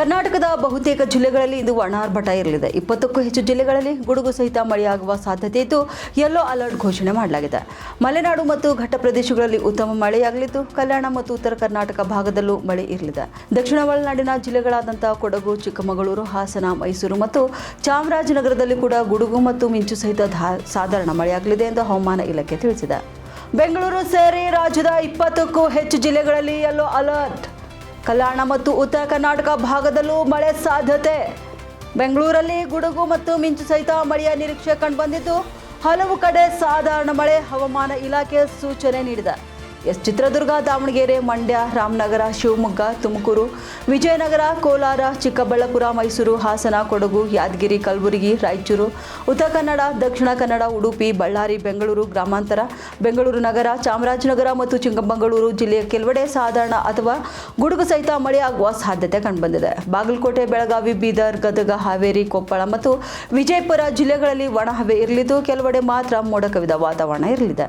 ಕರ್ನಾಟಕದ ಬಹುತೇಕ ಜಿಲ್ಲೆಗಳಲ್ಲಿ ಇಂದು ಒಣಾರ್ಭಟ ಇರಲಿದೆ. ಇಪ್ಪತ್ತಕ್ಕೂ ಹೆಚ್ಚು ಜಿಲ್ಲೆಗಳಲ್ಲಿ ಗುಡುಗು ಸಹಿತ ಮಳೆಯಾಗುವ ಸಾಧ್ಯತೆ ಇದ್ದು, ಯೆಲ್ಲೋ ಅಲರ್ಟ್ ಘೋಷಣೆ ಮಾಡಲಾಗಿದೆ. ಮಲೆನಾಡು ಮತ್ತು ಘಟ್ಟ ಪ್ರದೇಶಗಳಲ್ಲಿ ಉತ್ತಮ ಮಳೆಯಾಗಲಿದ್ದು, ಕಲ್ಯಾಣ ಮತ್ತು ಉತ್ತರ ಕರ್ನಾಟಕ ಭಾಗದಲ್ಲೂ ಮಳೆ ಇರಲಿದೆ. ದಕ್ಷಿಣ ಒಳನಾಡಿನ ಜಿಲ್ಲೆಗಳಾದಂಥ ಕೊಡಗು, ಚಿಕ್ಕಮಗಳೂರು, ಹಾಸನ, ಮೈಸೂರು ಮತ್ತು ಚಾಮರಾಜನಗರದಲ್ಲಿ ಕೂಡ ಗುಡುಗು ಮತ್ತು ಮಿಂಚು ಸಹಿತ ಸಾಧಾರಣ ಮಳೆಯಾಗಲಿದೆ ಎಂದು ಹವಾಮಾನ ಇಲಾಖೆ ತಿಳಿಸಿದೆ. ಬೆಂಗಳೂರು ಸೇರಿ ರಾಜ್ಯದ ಇಪ್ಪತ್ತಕ್ಕೂ ಹೆಚ್ಚು ಜಿಲ್ಲೆಗಳಲ್ಲಿ ಯೆಲ್ಲೋ ಅಲರ್ಟ್ ಕಲ್ಯಾಣ ಮತ್ತು ಉತ್ತರ ಕರ್ನಾಟಕ ಭಾಗದಲ್ಲೂ ಮಳೆ ಸಾಧ್ಯತೆ. ಬೆಂಗಳೂರಲ್ಲಿ ಗುಡುಗು ಮತ್ತು ಮಿಂಚು ಸಹಿತ ಮಳೆಯ ನಿರೀಕ್ಷೆ ಕಂಡುಬಂದಿದ್ದು ಹಲವು ಕಡೆ ಸಾಧಾರಣ ಮಳೆ ಹವಾಮಾನ ಇಲಾಖೆ ಸೂಚನೆ ನೀಡಿದೆ. ಎಸ್, ಚಿತ್ರದುರ್ಗ, ದಾವಣಗೆರೆ, ಮಂಡ್ಯ, ರಾಮನಗರ, ಶಿವಮೊಗ್ಗ, ತುಮಕೂರು, ವಿಜಯನಗರ, ಕೋಲಾರ, ಚಿಕ್ಕಬಳ್ಳಾಪುರ, ಮೈಸೂರು, ಹಾಸನ, ಕೊಡಗು, ಯಾದಗಿರಿ, ಕಲಬುರಗಿ, ರಾಯಚೂರು, ಉತ್ತರ ಕನ್ನಡ, ದಕ್ಷಿಣ ಕನ್ನಡ, ಉಡುಪಿ, ಬಳ್ಳಾರಿ, ಬೆಂಗಳೂರು ಗ್ರಾಮಾಂತರ, ಬೆಂಗಳೂರು ನಗರ, ಚಾಮರಾಜನಗರ ಮತ್ತು ಚಿಕ್ಕಮಗಳೂರು ಜಿಲ್ಲೆಯ ಕೆಲವೆಡೆ ಸಾಧಾರಣ ಅಥವಾ ಗುಡುಗು ಸಹಿತ ಮಳೆಯಾಗುವ ಸಾಧ್ಯತೆ ಕಂಡುಬಂದಿದೆ. ಬಾಗಲಕೋಟೆ, ಬೆಳಗಾವಿ, ಬೀದರ್, ಗದಗ, ಹಾವೇರಿ, ಕೊಪ್ಪಳ ಮತ್ತು ವಿಜಯಪುರ ಜಿಲ್ಲೆಗಳಲ್ಲಿ ಒಣಹವೆ ಇರಲಿದ್ದು, ಕೆಲವೆಡೆ ಮಾತ್ರ ಮೋಡ ಕವಿದ ವಾತಾವರಣ ಇರಲಿದೆ.